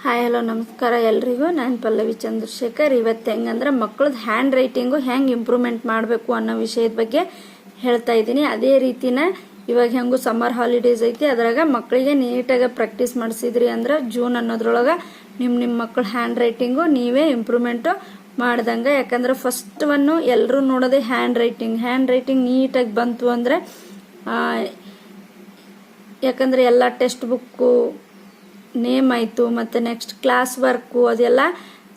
Hi hello ನಮಸ್ಕಾರ ಎಲ್ರಿಗೂ. ನಾನು ಪಲ್ಲವಿ ಚಂದ್ರಶೇಖರ್. ಇವತ್ತು ಹೆಂಗಂದ್ರೆ ಮಕ್ಕಳದ್ದು ಹ್ಯಾಂಡ್ ರೈಟಿಂಗು ಹೆಂಗೆ ಇಂಪ್ರೂವ್ಮೆಂಟ್ ಮಾಡಬೇಕು ಅನ್ನೋ ವಿಷಯದ ಬಗ್ಗೆ ಹೇಳ್ತಾ ಇದ್ದೀನಿ. ಅದೇ ರೀತಿನ ಇವಾಗ ಹೆಂಗು ಸಮ್ಮರ್ ಹಾಲಿಡೇಸ್ ಐತಿ, ಅದ್ರಾಗ ಮಕ್ಕಳಿಗೆ ನೀಟಾಗಿ ಪ್ರಾಕ್ಟೀಸ್ ಮಾಡಿಸಿದ್ರಿ ಅಂದ್ರೆ ಜೂನ್ ಅನ್ನೋದ್ರೊಳಗೆ ನಿಮ್ಮ ನಿಮ್ಮ ಮಕ್ಕಳ ಹ್ಯಾಂಡ್ ರೈಟಿಂಗು ನೀವೇ ಇಂಪ್ರೂವ್ಮೆಂಟು ಮಾಡ್ದಂಗೆ. ಯಾಕಂದ್ರೆ ಫಸ್ಟ್ ಒನ್ನು ಎಲ್ಲರೂ ನೋಡೋದೇ ಹ್ಯಾಂಡ್ ರೈಟಿಂಗ್ ಹ್ಯಾಂಡ್ ರೈಟಿಂಗ್ ನೀಟಾಗಿ ಬಂತು ಅಂದರೆ ಯಾಕಂದ್ರೆ ಎಲ್ಲ ಟೆಕ್ಸ್ಟ್ ಬುಕ್ಕು ನೇಮ್ ಆಯಿತು, ಮತ್ತು ನೆಕ್ಸ್ಟ್ ಕ್ಲಾಸ್ ವರ್ಕು ಅದೆಲ್ಲ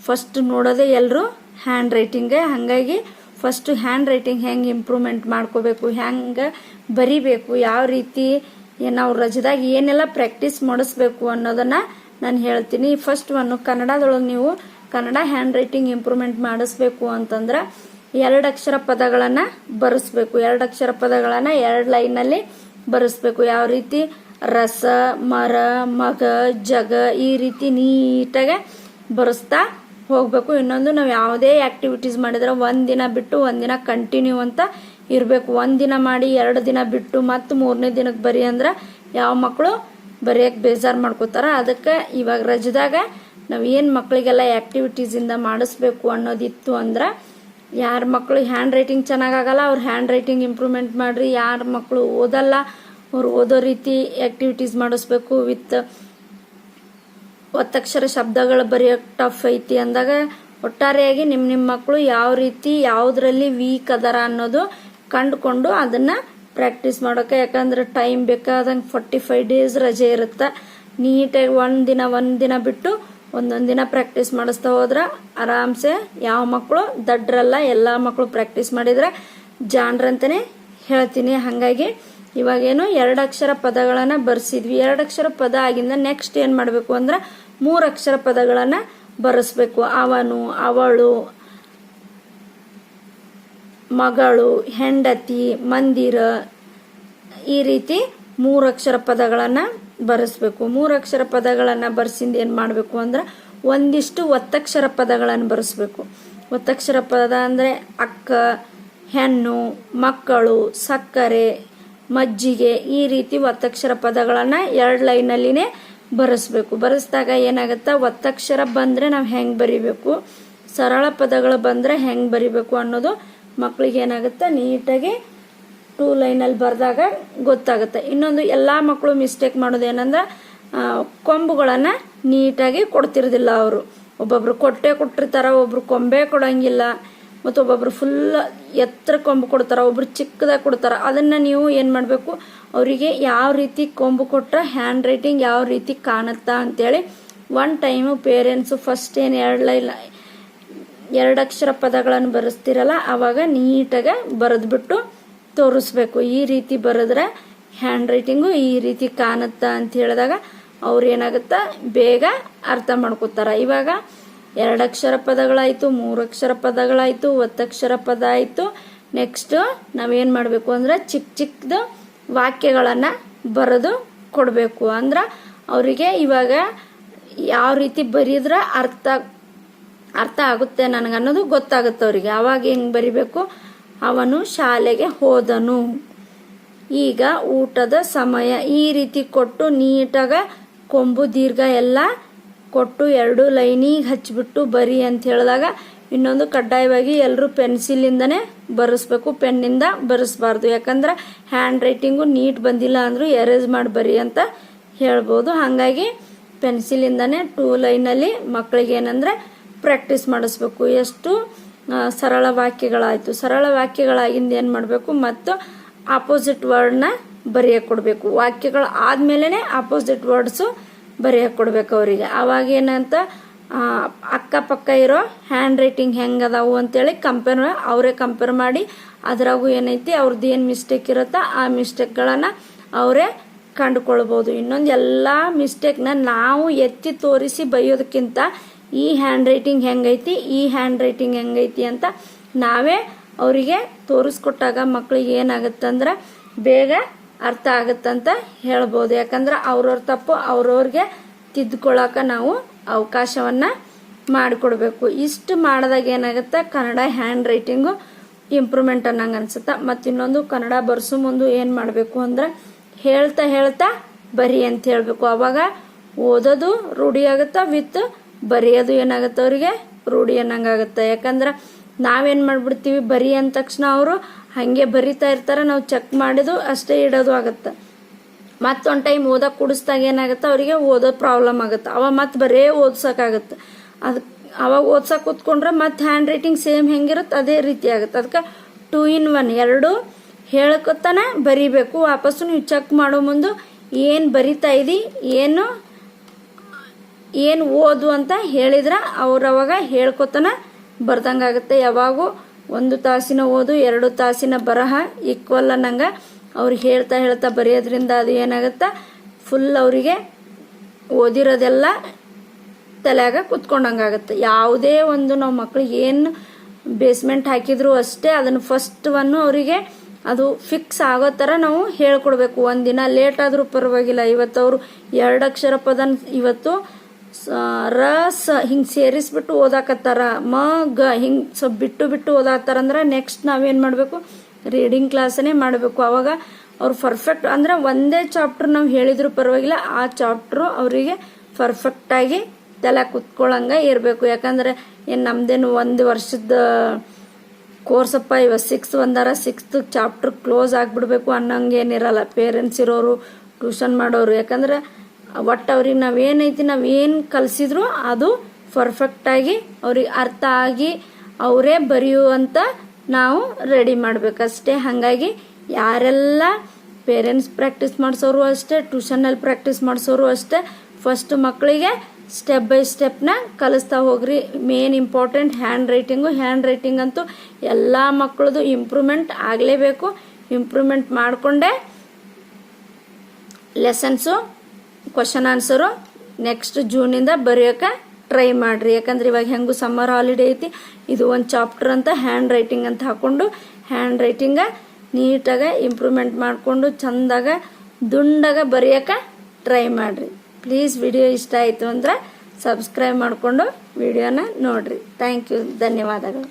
ಫಸ್ಟ್ ನೋಡೋದೇ ಎಲ್ಲರೂ ಹ್ಯಾಂಡ್ ರೈಟಿಂಗೇ ಹಾಗಾಗಿ ಫಸ್ಟು ಹ್ಯಾಂಡ್ ರೈಟಿಂಗ್ ಹೆಂಗೆ ಇಂಪ್ರೂವ್ಮೆಂಟ್ ಮಾಡ್ಕೋಬೇಕು, ಹೆಂಗೆ ಬರಿಬೇಕು, ಯಾವ ರೀತಿ ನಾವು ರಜದಾಗ ಏನೆಲ್ಲ ಪ್ರಾಕ್ಟೀಸ್ ಮಾಡಿಸ್ಬೇಕು ಅನ್ನೋದನ್ನು ನಾನು ಹೇಳ್ತೀನಿ. ಫಸ್ಟ್ ಒನ್ನು ಕನ್ನಡದೊಳಗೆ ನೀವು ಕನ್ನಡ ಹ್ಯಾಂಡ್ ರೈಟಿಂಗ್ ಇಂಪ್ರೂವ್ಮೆಂಟ್ ಮಾಡಿಸ್ಬೇಕು ಅಂತಂದ್ರೆ ಎರಡು ಅಕ್ಷರ ಪದಗಳನ್ನು ಬರೆಸ್ಬೇಕು. ಎರಡು ಅಕ್ಷರ ಪದಗಳನ್ನು ಎರಡು ಲೈನಲ್ಲಿ ಬರೆಸ್ಬೇಕು. ಯಾವ ರೀತಿ ರಸ, ಮರ, ಮಗ, ಜಗ ಈ ರೀತಿ ನೀಟಾಗೆ ಬರೆಸ್ತಾ ಹೋಗಬೇಕು. ಇನ್ನೊಂದು ನಾವು ಯಾವುದೇ ಆ್ಯಕ್ಟಿವಿಟೀಸ್ ಮಾಡಿದ್ರೆ ಒಂದಿನ ಬಿಟ್ಟು ಒಂದಿನ ಕಂಟಿನ್ಯೂ ಅಂತ ಇರಬೇಕು. ಒಂದಿನ ಮಾಡಿ ಎರಡು ದಿನ ಬಿಟ್ಟು ಮತ್ತು ಮೂರನೇ ದಿನಕ್ಕೆ ಬರೀ ಅಂದ್ರೆ ಯಾವ ಮಕ್ಕಳು ಬರೆಯೋಕ್ಕೆ ಬೇಜಾರು ಮಾಡ್ಕೋತಾರ. ಅದಕ್ಕೆ ಇವಾಗ ರಜದಾಗ ನಾವು ಏನು ಮಕ್ಕಳಿಗೆಲ್ಲ ಆ್ಯಕ್ಟಿವಿಟೀಸಿಂದ ಮಾಡಿಸ್ಬೇಕು ಅನ್ನೋದಿತ್ತು ಅಂದ್ರೆ ಯಾರ ಮಕ್ಕಳು ಹ್ಯಾಂಡ್ ರೈಟಿಂಗ್ ಚೆನ್ನಾಗಾಗಲ್ಲ ಅವ್ರ ಹ್ಯಾಂಡ್ ರೈಟಿಂಗ್ ಇಂಪ್ರೂವ್ಮೆಂಟ್ ಮಾಡಿರಿ. ಯಾರ ಮಕ್ಕಳು ಓದಲ್ಲ ಅವ್ರು ಓದೋ ರೀತಿ ಆಕ್ಟಿವಿಟೀಸ್ ಮಾಡಿಸ್ಬೇಕು ವಿತ್ ಒತ್ತಕ್ಷರ ಶಬ್ದಗಳು ಬರೆಯೋಕ್ ಟಫ್ ಐತಿ ಅಂದಾಗ ಒಟ್ಟಾರೆಯಾಗಿ ನಿಮ್ಮ ನಿಮ್ಮ ಮಕ್ಕಳು ಯಾವ ರೀತಿ ಯಾವುದ್ರಲ್ಲಿ ವೀಕ್ ಅದಾರ ಅನ್ನೋದು ಕಂಡುಕೊಂಡು ಅದನ್ನು ಪ್ರಾಕ್ಟೀಸ್ ಮಾಡೋಕೆ. ಯಾಕಂದ್ರೆ ಟೈಮ್ ಬೇಕಾದಂಗೆ ಫಾರ್ಟಿ ಫೈವ್ ಡೇಸ್ ರಜೆ ಇರುತ್ತೆ. ನೀಟಾಗಿ ಒಂದು ದಿನ ಒಂದು ದಿನ ಬಿಟ್ಟು ಒಂದೊಂದು ದಿನ ಪ್ರಾಕ್ಟೀಸ್ ಮಾಡಿಸ್ತಾ ಹೋದ್ರೆ ಆರಾಮ್ಸೆ ಯಾವ ಮಕ್ಕಳು ದಡ್ರಲ್ಲ ಎಲ್ಲ ಮಕ್ಕಳು ಪ್ರಾಕ್ಟೀಸ್ ಮಾಡಿದ್ರೆ ಜಾಣ್ರಂತಲೇ ಹೇಳ್ತೀನಿ. ಹಾಗಾಗಿ ಇವಾಗೇನು ಎರಡು ಅಕ್ಷರ ಪದಗಳನ್ನು ಬರ್ಸಿದ್ವಿ. ಎರಡು ಅಕ್ಷರ ಪದ ಆಗಿಂದ ನೆಕ್ಸ್ಟ್ ಏನು ಮಾಡಬೇಕು ಅಂದ್ರೆ ಮೂರು ಅಕ್ಷರ ಪದಗಳನ್ನು ಬರೆಸ್ಬೇಕು. ಅವನು, ಅವಳು, ಮಗಳು, ಹೆಂಡತಿ, ಮಂದಿರ ಈ ರೀತಿ ಮೂರು ಅಕ್ಷರ ಪದಗಳನ್ನು ಬರೆಸ್ಬೇಕು. ಮೂರು ಅಕ್ಷರ ಪದಗಳನ್ನು ಬರ್ಸಿಂದ ಏನು ಮಾಡಬೇಕು ಅಂದ್ರೆ ಒಂದಿಷ್ಟು ಒತ್ತಕ್ಷರ ಪದಗಳನ್ನು ಬರೆಸ್ಬೇಕು. ಒತ್ತಕ್ಷರ ಪದ ಅಂದರೆ ಅಕ್ಕ, ಹೆಣ್ಣು, ಮಕ್ಕಳು, ಸಕ್ಕರೆ ಮಜ್ಜಿಗೆ ಈ ರೀತಿ ಒತ್ತಕ್ಷರ ಪದಗಳನ್ನು ಎರಡು ಲೈನಲ್ಲಿನೇ ಬರೆಸ್ಬೇಕು. ಬರೆಸ್ದಾಗ ಏನಾಗುತ್ತೆ? ಒತ್ತಕ್ಷರ ಬಂದರೆ ನಾವು ಹೆಂಗೆ ಬರಿಬೇಕು? ಸರಳ ಪದಗಳು ಬಂದರೆ ಹೆಂಗೆ ಬರಿಬೇಕು ಅನ್ನೋದು ಮಕ್ಕಳಿಗೆ ಏನಾಗುತ್ತೆ? ನೀಟಾಗಿ ಟೂ ಲೈನಲ್ಲಿ ಬರೆದಾಗ ಗೊತ್ತಾಗುತ್ತೆ? ಇನ್ನೊಂದು ಎಲ್ಲ ಮಕ್ಕಳು ಮಿಸ್ಟೇಕ್ ಮಾಡೋದು ಏನಂದ್ರೆ ಕೊಂಬುಗಳನ್ನು ನೀಟಾಗಿ ಕೊಡ್ತಿರೋದಿಲ್ಲ ಅವರು. ಒಬ್ಬೊಬ್ರು ಕೊಟ್ಟೆ ಕೊಟ್ಟಿರ್ತಾರ, ಒಬ್ರು ಕೊಂಬೆ ಕೊಡಂಗಿಲ್ಲ. ಮತ್ತು ಒಬ್ಬೊಬ್ರು ಫುಲ್ ಎತ್ತರ ಕೊಂಬು ಕೊಡ್ತಾರೆ, ಒಬ್ರು ಚಿಕ್ಕದಾಗಿ ಕೊಡ್ತಾರೆ. ಅದನ್ನು ನೀವು ಏನು ಮಾಡಬೇಕು? ಅವರಿಗೆ ಯಾವ ರೀತಿ ಕೊಂಬು ಕೊಟ್ಟರೆ ಹ್ಯಾಂಡ್ ರೈಟಿಂಗ್ ಯಾವ ರೀತಿ ಕಾಣುತ್ತಾ ಅಂತೇಳಿ ಒನ್ ಟೈಮು ಪೇರೆಂಟ್ಸು ಫಸ್ಟ್ ಏನು ಎರಡು ಲೈನ್ ಎರಡು ಅಕ್ಷರ ಪದಗಳನ್ನು ಬರೆಸ್ತಿರಲ್ಲ ಆವಾಗ ನೀಟಾಗಿ ಬರೆದ್ಬಿಟ್ಟು ತೋರಿಸ್ಬೇಕು. ಈ ರೀತಿ ಬರೆದ್ರೆ ಹ್ಯಾಂಡ್ ರೈಟಿಂಗು ಈ ರೀತಿ ಕಾಣುತ್ತಾ ಅಂತ ಹೇಳಿದಾಗ ಅವ್ರು ಏನಾಗುತ್ತಾ? ಬೇಗ ಅರ್ಥ ಮಾಡ್ಕೋತಾರ. ಇವಾಗ ಎರಡು ಅಕ್ಷರ ಪದಗಳಾಯಿತು ಮೂರು ಅಕ್ಷರ ಪದಗಳಾಯಿತು, ಒತ್ತಕ್ಷರ ಪದ ಆಯಿತು ನೆಕ್ಸ್ಟ್ ನಾವೇನು ಮಾಡಬೇಕು ಅಂದ್ರೆ ಚಿಕ್ಕ ಚಿಕ್ಕದು ವಾಕ್ಯಗಳನ್ನು ಬರೆದು ಕೊಡಬೇಕು. ಅಂದ್ರೆ ಅವರಿಗೆ ಇವಾಗ ಯಾವ ರೀತಿ ಬರೆದ್ರೆ ಅರ್ಥ ಅರ್ಥ ಆಗುತ್ತೆ ನನಗೆ ಅನ್ನೋದು ಗೊತ್ತಾಗುತ್ತೆ ಅವರಿಗೆ. ಅವಾಗ ಹೆಂಗೆ ಬರಿಬೇಕು? ಅವನು ಶಾಲೆಗೆ ಹೋದನು. ಈಗ ಊಟದ ಸಮಯ. ಈ ರೀತಿ ಕೊಟ್ಟು ನೀಟಾಗ ಕೊಂಬು, ದೀರ್ಘ ಎಲ್ಲ ಕೊಟ್ಟು ಎರಡು ಲೈನಿಗೆ ಹಚ್ಚಿಬಿಟ್ಟು ಬರಿ ಅಂತ ಹೇಳಿದಾಗ ಇನ್ನೊಂದು ಕಡ್ಡಾಯವಾಗಿ ಎಲ್ಲರೂ ಪೆನ್ಸಿಲಿಂದನೇ ಬರೆಸ್ಬೇಕು, ಪೆನ್ನಿಂದ ಬರೆಸ್ಬಾರ್ದು. ಯಾಕಂದ್ರೆ ಹ್ಯಾಂಡ್ ರೈಟಿಂಗು ನೀಟ್ ಬಂದಿಲ್ಲ ಅಂದರೂ ಎರೇಜ್ ಮಾಡಿ ಬರಿ ಅಂತ ಹೇಳ್ಬೋದು. ಹಾಗಾಗಿ ಪೆನ್ಸಿಲಿಂದನೇ ಟೂ ಲೈನಲ್ಲಿ ಮಕ್ಕಳಿಗೆ ಏನಂದರೆ ಪ್ರಾಕ್ಟೀಸ್ ಮಾಡಿಸ್ಬೇಕು. ಎಷ್ಟು ಸರಳ ವಾಕ್ಯಗಳಾಯಿತು. ಸರಳ ವಾಕ್ಯಗಳಾಗಿಂದ ಏನು ಮಾಡಬೇಕು? ಮತ್ತು ಆಪೋಸಿಟ್ ವರ್ಡ್ನ ಬರೆಯಕ್ಕೆ ಕೊಡಬೇಕು. ವಾಕ್ಯಗಳು ಆದಮೇಲೆ ಆಪೋಸಿಟ್ ವರ್ಡ್ಸು ಬರೆಯಕ್ಕೆ ಕೊಡ್ಬೇಕು ಅವರಿಗೆ. ಅವಾಗ ಏನಂತ ಆ, ಅಕ್ಕಪಕ್ಕ ಇರೋ ಹ್ಯಾಂಡ್ ರೈಟಿಂಗ್ ಹೆಂಗೆ ಅದಾವು ಅಂತೇಳಿ ಕಂಪೇರ್ ಅವರೇ ಕಂಪೇರ್ ಮಾಡಿ ಅದ್ರಾಗು ಏನೈತಿ ಅವ್ರದ್ದು ಏನು ಮಿಸ್ಟೇಕ್ ಇರುತ್ತೋ ಆ ಮಿಸ್ಟೇಕ್ಗಳನ್ನು ಅವರೇ ಕಂಡುಕೊಳ್ಬೋದು. ಇನ್ನೊಂದು ಎಲ್ಲ ಮಿಸ್ಟೇಕ್ನ ನಾವು ಎತ್ತಿ ತೋರಿಸಿ ಬೈಯೋದಕ್ಕಿಂತ ಈ ಹ್ಯಾಂಡ್ ರೈಟಿಂಗ್ ಹೆಂಗೈತಿ ಈ ಹ್ಯಾಂಡ್ ರೈಟಿಂಗ್ ಹೆಂಗೈತಿ ಅಂತ ನಾವೇ ಅವರಿಗೆ ತೋರಿಸ್ಕೊಟ್ಟಾಗ ಮಕ್ಕಳಿಗೆ ಏನಾಗುತ್ತಂದ್ರೆ ಬೇಗ ಅರ್ಥ ಆಗುತ್ತಂತ ಹೇಳ್ಬೋದು. ಯಾಕಂದ್ರೆ ಅವ್ರವ್ರ ತಪ್ಪು ಅವ್ರವ್ರಿಗೆ ತಿದ್ಕೊಳ್ಳಾಕ ನಾವು ಅವಕಾಶವನ್ನು ಮಾಡಿಕೊಡ್ಬೇಕು. ಇಷ್ಟು ಮಾಡಿದಾಗ ಏನಾಗುತ್ತೆ? ಕನ್ನಡ ಹ್ಯಾಂಡ್ ರೈಟಿಂಗು ಇಂಪ್ರೂವ್ಮೆಂಟ್ ಅನ್ನಂಗೆ ಅನ್ಸುತ್ತೆ. ಮತ್ತು ಇನ್ನೊಂದು ಕನ್ನಡ ಬರ್ಸು ಮುಂದೆ ಏನು ಮಾಡಬೇಕು ಅಂದ್ರೆ ಹೇಳ್ತಾ ಹೇಳ್ತಾ ಬರಿ ಅಂತ ಹೇಳಬೇಕು. ಅವಾಗ ಓದೋದು ರೂಢಿ ಆಗುತ್ತಾ, ವಿತ್ ಬರೆಯೋದು ಏನಾಗುತ್ತೆ ಅವರಿಗೆ? ರೂಢಿ ಅನ್ನಂಗಾಗುತ್ತೆ ಯಾಕಂದ್ರೆ ನಾವೇನು ಮಾಡ್ಬಿಡ್ತೀವಿ? ಬರಿ ಅಂದ ತಕ್ಷಣ ಅವರು ಹಾಗೆ ಬರಿತಾ ಇರ್ತಾರೆ, ನಾವು ಚೆಕ್ ಮಾಡಿದ್ದು ಅಷ್ಟೇ ಇಡೋದು ಆಗುತ್ತೆ. ಮತ್ತೊಂದು ಟೈಮ್ ಓದೋಕೆ ಕುಡಿಸ್ದಾಗ ಏನಾಗುತ್ತೆ, ಅವರಿಗೆ ಓದೋ ಪ್ರಾಬ್ಲಮ್ ಆಗುತ್ತೆ. ಅವ ಮತ್ತೆ ಬರೇ ಓದ್ಸೋಕ್ಕಾಗುತ್ತೆ ಅದು, ಅವಾಗ ಓದ್ಸೋಕೆ ಕೂತ್ಕೊಂಡ್ರೆ ಮತ್ತೆ ಹ್ಯಾಂಡ್ ರೈಟಿಂಗ್ ಸೇಮ್ ಹೆಂಗಿರುತ್ತೆ ಅದೇ ರೀತಿ ಆಗುತ್ತೆ. ಅದಕ್ಕೆ ಟೂ ಇನ್ ಒನ್ ಎರಡು ಹೇಳ್ಕೊತಾನೆ ಬರಿಬೇಕು. ವಾಪಸ್ಸು ನೀವು ಚೆಕ್ ಮಾಡೋ ಮುಂದೆ ಏನು ಬರಿತಾ ಇದ್ದಿ ಏನು ಏನು ಓದು ಅಂತ ಹೇಳಿದ್ರೆ ಅವ್ರವಾಗ ಹೇಳ್ಕೊತಾನೆ ಬರ್ದಂಗಾಗುತ್ತೆ. ಯಾವಾಗೂ ಒಂದು ತಾಸಿನ ಓದು, ಎರಡು ತಾಸಿನ ಬರಹ ಈಕ್ವಲ್ ಅನ್ನಂಗೆ. ಅವ್ರು ಹೇಳ್ತಾ ಹೇಳ್ತಾ ಬರೆಯೋದ್ರಿಂದ ಅದು ಏನಾಗುತ್ತೆ? ಫುಲ್ ಅವರಿಗೆ ಓದಿರೋದೆಲ್ಲ ತಲೆಯಾಗ ಕುತ್ಕೊಂಡಂಗಾಗತ್ತೆ. ಯಾವುದೇ ಒಂದು ನಾವು ಮಕ್ಳಿಗೆ ಏನು ಬೇಸ್ಮೆಂಟ್ ಹಾಕಿದ್ರು ಅಷ್ಟೇ ಅದನ್ನು ಫಸ್ಟ್ ಒನ್ನು ಅವರಿಗೆ ಅದು ಫಿಕ್ಸ್ ಆಗೋ ಥರ ನಾವು ಹೇಳ್ಕೊಡ್ಬೇಕು. ಒಂದಿನ ಲೇಟ್ ಆದರೂ ಪರವಾಗಿಲ್ಲ. ಇವತ್ತು ಅವರು ಎರಡು ಅಕ್ಷರ ಪದ ಇವತ್ತು ರ, ಸ ಹಿಂಗೆ ಸೇರಿಸ್ಬಿಟ್ಟು ಓದಾಕತ್ತಾರ. ಮ, ಗ ಹಿಂಗೆ ಸ್ವಲ್ಪ ಬಿಟ್ಟು ಬಿಟ್ಟು ಓದಾಕತ್ತಾರಂದ್ರೆ ನೆಕ್ಸ್ಟ್ ನಾವೇನು ಮಾಡಬೇಕು? ರೀಡಿಂಗ್ ಕ್ಲಾಸನ್ನೇ ಮಾಡಬೇಕು. ಅವಾಗ ಅವ್ರು ಪರ್ಫೆಕ್ಟ್ ಅಂದ್ರೆ ಒಂದೇ ಚಾಪ್ಟರ್ ನಾವು ಹೇಳಿದ್ರು ಪರವಾಗಿಲ್ಲ, ಆ ಚಾಪ್ಟ್ರು ಅವರಿಗೆ ಪರ್ಫೆಕ್ಟಾಗಿ ತಲೆ ಕುತ್ಕೊಳ್ಳಂಗೆ ಇರಬೇಕು. ಯಾಕಂದ್ರೆ ಏನು ನಮ್ದೇನು ಒಂದು ವರ್ಷದ ಕೋರ್ಸಪ್ಪ ಇವ ಸಿಕ್ಸ್ ಒಂದಾರ ಸಿಕ್ಸ್ತ್ ಚಾಪ್ಟರ್ ಕ್ಲೋಸ್ ಆಗಿಬಿಡ್ಬೇಕು ಅನ್ನಂಗೇನಿರಲ್ಲ ಪೇರೆಂಟ್ಸ್ ಇರೋರು ಟ್ಯೂಷನ್ ಮಾಡೋರು. ಯಾಕಂದ್ರೆ ಒಟ್ಟು ಅವ್ರಿಗೆ ನಾವೇನೈತಿ ನಾವು ಏನು ಕಲಿಸಿದ್ರು ಅದು ಪರ್ಫೆಕ್ಟಾಗಿ ಅವ್ರಿಗೆ ಅರ್ಥ ಆಗಿ ಅವರೇ ಬರೆಯುವಂಥ ನಾವು ರೆಡಿ ಮಾಡಬೇಕಷ್ಟೇ. ಹಾಗಾಗಿ ಯಾರೆಲ್ಲ ಪೇರೆಂಟ್ಸ್ ಪ್ರಾಕ್ಟೀಸ್ ಮಾಡಿಸೋರು ಅಷ್ಟೇ ಟ್ಯೂಷನಲ್ಲಿ ಪ್ರಾಕ್ಟೀಸ್ ಮಾಡಿಸೋರು ಅಷ್ಟೇ ಫಸ್ಟ್ ಮಕ್ಕಳಿಗೆ ಸ್ಟೆಪ್ ಬೈ ಸ್ಟೆಪ್ನ ಕಲಿಸ್ತಾ ಹೋಗ್ರಿ. Main important handwriting handwriting ಅಂತೂ ಎಲ್ಲ ಮಕ್ಕಳದು ಇಂಪ್ರೂವ್ಮೆಂಟ್ ಆಗಲೇಬೇಕು. ಇಂಪ್ರೂವ್ಮೆಂಟ್ ಮಾಡಿಕೊಂಡೇ ಲೆಸನ್ಸು ಕ್ವಶನ್ ಆನ್ಸರು ನೆಕ್ಸ್ಟ್ ಜೂನಿಂದ ಬರೆಯೋಕೆ ಟ್ರೈ ಮಾಡಿರಿ. ಯಾಕಂದ್ರೆ ಇವಾಗ ಹೆಂಗೂ ಸಮ್ಮರ್ ಹಾಲಿಡೇ ಐತಿ, ಇದು ಒಂದು ಚಾಪ್ಟರ್ ಅಂತ ಹ್ಯಾಂಡ್ ರೈಟಿಂಗ್ ಅಂತ ಹಾಕ್ಕೊಂಡು ಹ್ಯಾಂಡ್ ರೈಟಿಂಗ ನೀಟಾಗ ಇಂಪ್ರೂವ್ಮೆಂಟ್ ಮಾಡಿಕೊಂಡು ಚಂದಾಗ ದುಂಡಾಗ ಬರೆಯೋಕೆ ಟ್ರೈ ಮಾಡಿರಿ. ಪ್ಲೀಸ್ ವಿಡಿಯೋ ಇಷ್ಟ ಆಯಿತು ಅಂದ್ರೆ ಸಬ್ಸ್ಕ್ರೈಬ್ ಮಾಡಿಕೊಂಡು ವಿಡಿಯೋನ ನೋಡಿರಿ. ಥ್ಯಾಂಕ್ ಯು ಧನ್ಯವಾದಗಳು.